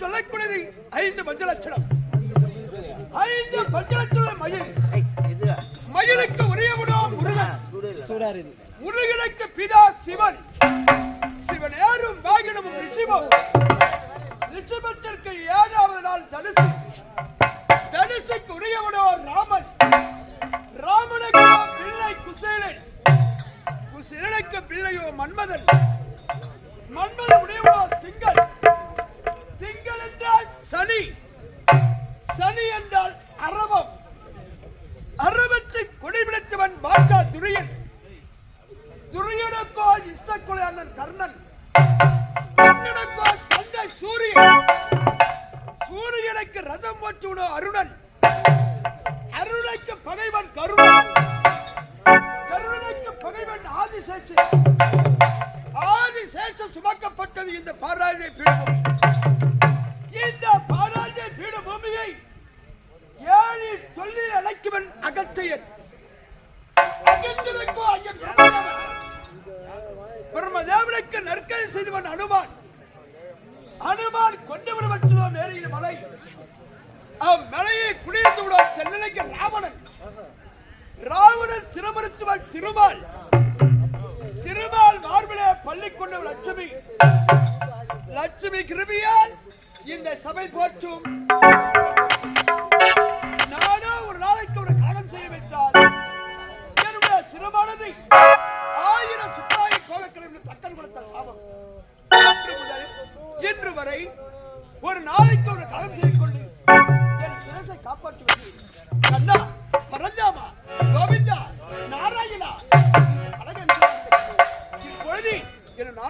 சொல்லக்கூடியது ஐந்து மஞ்சள் ஐந்து மஞ்சள் மயில். மயிலுக்கு உரியவனும் முருகன். முருகனுக்கு பிதா சிவன். சிவன் யாரும் வாகினமும் ரிஷிபம். ரிஷபத்திற்கு ஏழாவது நாள் தனுசு. தனுசுக்கு உரியவனோ ராமன். ராமனுக்கு பிள்ளை குசேலன். குசேலனுக்கு பிள்ளையோ மன்மதன். மன்மதன் மீ கிருபியால் இந்த சபை போற்றும்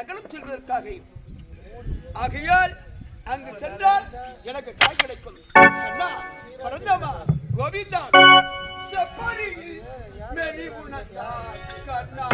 சகலம் செல்வதற்காக. ஆகையால் அங்கு சென்றால் எனக்கு காய் கிடைக்கும். பரந்தமா கோவிந்தா செப்பரி மெனி உணர்ந்தார் கண்ணா.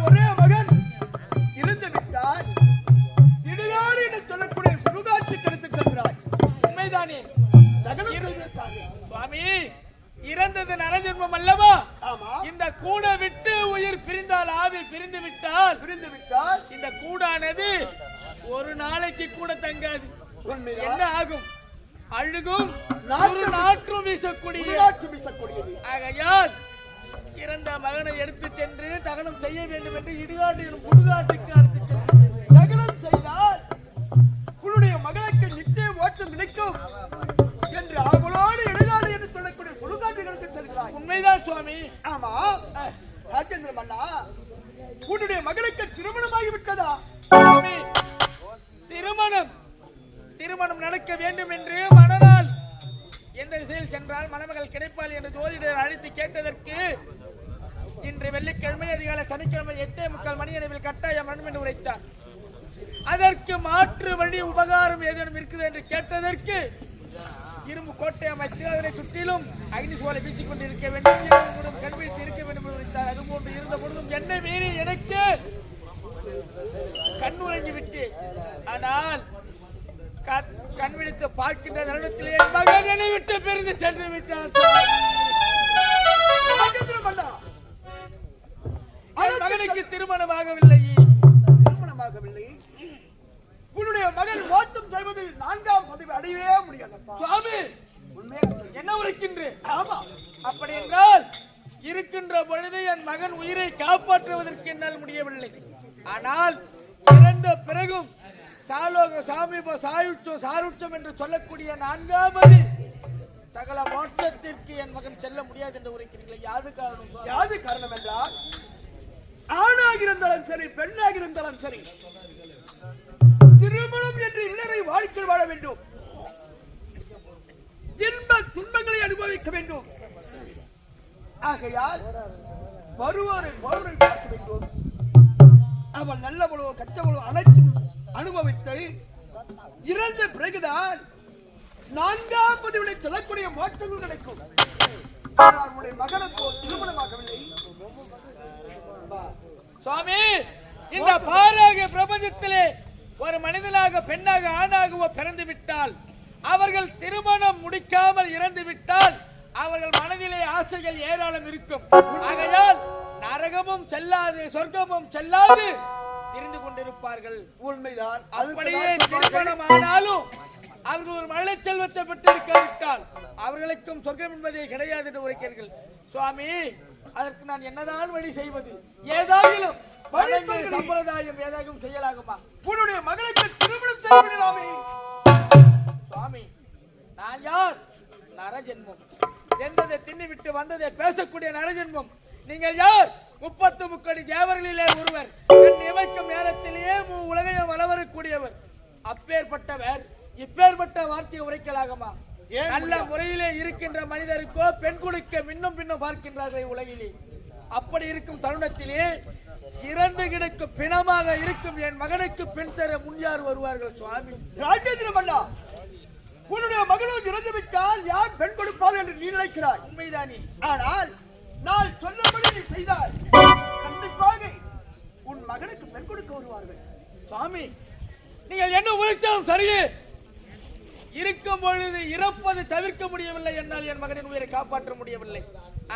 ஒரே மகன் இருந்து விட்டார் இடுகாடு என்று சொல்லக்கூடிய சுடுகாட்சி கெடுத்து செல்கிறாய். உண்மைதானே? நகனம் செய்திருக்காங்க சுவாமி இறந்தது நரஜென்மம் அல்லவா? ஆமா. இந்த கூட விட்டு உயிர் பிரிந்தால் ஆவி பிரிந்து விட்டால் பிரிந்து விட்டால் இந்த கூடானது ஒரு நாளைக்கு கூட தங்காது. என்ன ஆகும்? அழுகும். நாற்றம் வீசக்கூடிய ஆகையால் இறந்த மகனை எடுத்து சென்று தகனம் செய்ய வேண்டும் என்று இடுகாட்டு எனும் புடுகாட்டுக்கு அழைத்து சென்று நகனம் செய்தால் உன்னுடைய மகளுக்கு நிச்சயம் ஓட்டம் நினைக்கும் என்று அவளோடு இடுகாடு என்று சொல்லக்கூடிய சுடுகாட்சி கெடுத்து செல்கிறாய். உண்மைதான் சுவாமி. ஆமா. ராஜேந்திர மன்னா உன்னுடைய மகளுக்கு திருமணமாகி விட்டதா? சுவாமி திருமணம். திருமணம் நடக்க வேண்டும் என்று மணநாள் எந்த திசையில் சென்றால் மணமகள் கிடைப்பாள் என்று ஜோதிடர் அழைத்து கேட்டதற்கு இன்று வெள்ளிக்கிழமை அதிகாலை சனிக்கிழமை எட்டே முக்கால் மணி அளவில் கட்டாயம் மண்மின் என்று உரைத்தார். அதற்கு மாற்று வழி உபகாரம் ஏதேனும் இருக்குது என்று கேட்டதற்கு இரும்பு கோட்டை அமைத்து அதனை சுற்றிலும் அக்னி சோலை வீசிக் கொண்டிருக்க வேண்டும். கண்பிடித்து இருக்க வேண்டும் என்று உரைத்தார். அதுபோன்று இருந்த பொழுதும் என்னை மீறி எனக்கு கண் உறங்கி விட்டு ஆனால் கண் விழித்து பார்க்கின்ற தருணத்தில் என் மகன் என்னை விட்டு பிரிந்து சென்று விட்டார். மன்னா. மகனுக்கு திருமணம் ஆகவில்லை திருமணமாகவில்லை உன்னுடைய மகன் ஓட்டம் செய்வதில் நான்காம் பதிவு அடையவே முடியாதப்பா. சுவாமி. என்ன உரைக்கின்றேன் ஆமா. அப்படி என்றால் இருக்கின்ற பொழுது என் மகன் உயிரை காப்பாற்றுவதற்கு என்னால் முடியவில்லை. ஆனால் இறந்த பிறகும் சாலோக சாமீப சாயுச்சம் சாருச்சம் என்று சொல்லக்கூடிய நான்காவது சகல மோட்சத்திற்கு என் மகன் செல்ல முடியாது என்று உரைக்கிறீங்களே யாது காரணம்? யாது காரணம் என்றால் ஆணாக இருந்தாலும் சரி பெண்ணாக இருந்தாலும் சரி. திருமணம் என்று இல்லறை வாழ்க்கை வாழ வேண்டும். இன்ப துன்பங்களை அனுபவிக்க வேண்டும். ஆகையால் வருவோரை வருவரை பார்க்க வேண்டும். அவள் நல்லவளோ கற்றவளோ அனைத்தும் அனுபவித்து இறந்த பிறகுதான் நான்காம் பதிவுகளை சொல்லக்கூடிய மாற்றங்கள் கிடைக்கும் ஆனால் உன்னுடைய மகனுக்கோ திருமணமாகவில்லை. சுவாமி இந்த பாராக பிரபஞ்சத்திலே ஒரு மனிதனாக பெண்ணாக ஆணாகவோ பிறந்து விட்டால் அவர்கள் திருமணம் முடிக்காமல் இறந்து விட்டால் அவர்கள் மனதிலே ஆசைகள் ஏராளம் இருக்கும். ஆகையால் நரகமும் செல்லாது சொர்க்கமும் செல்லாது. திரிந்து கொண்டிருப்பார்கள். உண்மைதான். அப்படியே. திருமணம் ஆனாலும் அவர்கள் ஒரு மழை செல்வத்தை பெற்றிருக்காவிட்டால் அவர்களுக்கும் சொர்க்கம் என்பதே கிடையாது என்று உரைக்கிறீர்கள். சுவாமி அதற்கு நான் என்னதான் வழி செய்வது? ஏதாயிலும். சம்பிரதாயம் ஏதாகும் செய்யலாகுமா? உன்னுடைய மகளுக்கு திருமணம் செய்து விடலாமே சுவாமி நான் யார்? நரஜென்மம். எந்ததை தின்னி விட்டு வந்ததை பேசக்கூடிய நரஜென்மம். நீங்கள் யார்? முப்பத்து முக்கடி தேவர்களிலே ஒருவர். கண் இமைக்கும் நேரத்திலேயே உலகையும் வளவரக்கூடியவர். அப்பேற்பட்டவர் இப்பேற்பட்ட வார்த்தையை உரைக்கலாகுமா? நல்ல? முறையிலே இருக்கின்ற மனிதருக்கோ பெண் கொடுக்க மின்னும் பின்னும் பார்க்கின்றார்கள் உலகிலே. அப்படி இருக்கும் தருணத்திலே இறந்து கிடக்கும் பிணமாக இருக்கும் என் மகனுக்கு பெண் தர முன் யார் வருவார்கள் சுவாமி. ராஜேந்திர மன்னா உன்னுடைய இருவரும் இறந்துவிட்டால் யார் பெண் கொடுப்பாள் என்று நீ நினைக்கிறாய்? உண்மைதானே. ஆனால் நான் சொன்னபடி நீ செய்தால் கண்டிப்பாக உன் மகனுக்கு பெண் கொடுக்க வருவார்கள். சுவாமி நீங்கள் என்ன உழைத்தாலும் சரியே. இருக்கும் பொழுது இறப்பது தவிர்க்க முடியவில்லை என்னால் என் மகனின் உயிரை காப்பாற்ற முடியவில்லை.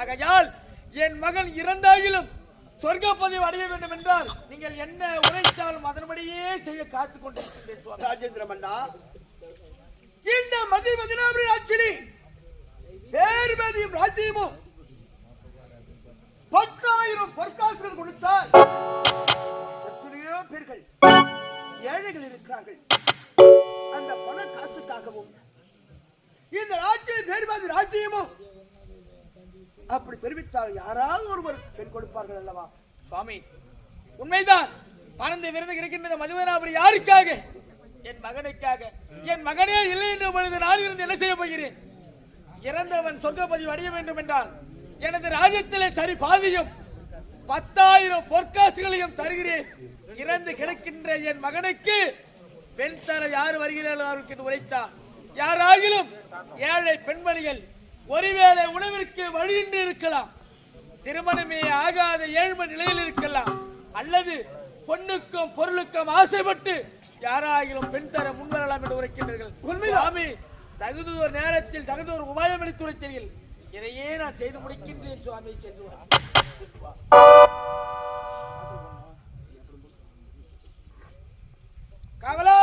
ஆகையால் என் மகன் இறந்தாகிலும் சொர்க்க பதிவு அடைய வேண்டும் என்றால் நீங்கள் என்ன உரைத்தாலும் அதன்படியே செய்ய காத்துக் கொண்டிருக்கின்றேன் ராஜேந்திர மன்னா இந்த மதி மதினாபுரி ஆட்சினி பேர்மதியும் ராஜ்யமும் பத்தாயிரம் பொற்காசுகள் கொடுத்தால் எத்தனையோ பேர்கள் ஏழைகள் இருக்கிறார்கள். அந்த பண காசுக்காகவும் இந்த ராஜ்யம் பேர்மதி ராஜ்யமோ? அப்படி தெரிவித்தால் யாராவது ஒருவர் பெண் கொடுப்பார்கள் அல்லவா? சுவாமி உண்மைதான். பறந்து விருந்து கிடைக்கின்ற மதுவனாபுரி யாருக்காக? என் மகனுக்காக. என் மகனே இல்லை என்ற பொழுது நான் இருந்து என்ன செய்ய போகிறேன்? இறந்தவன் சொர்க்கப்பதிவு அடைய வேண்டும் என்றால் எனது ராஜ்யத்திலே சரி பாதியும் பத்தாயிரம் பொற்காசுகளையும் தருகிறேன். இறந்து கிடக்கின்ற என் மகனுக்கு பெண் தர யார் வருகிறார்களோ அவருக்கு உரைத்தார். யாராகிலும் ஏழை பெண்மணிகள் ஒருவேளை உணவிற்கு வழியின்றி இருக்கலாம் திருமணமே ஆகாத ஏழ்மை நிலையில் இருக்கலாம் அல்லது பொண்ணுக்கும் பொருளுக்கும் ஆசைப்பட்டு யாராகிலும் பெண் தர முன்வரலாம் என்று உரைக்கின்றீர்கள். உண்மைதான். சுவாமி தகுந்தோர் நேரத்தில் தகுந்தோர் உபாயம் அளித்து உரைத்தீர்கள். இதையே நான் செய்து முடிக்கின்றேன் சுவாமி சென்று বলো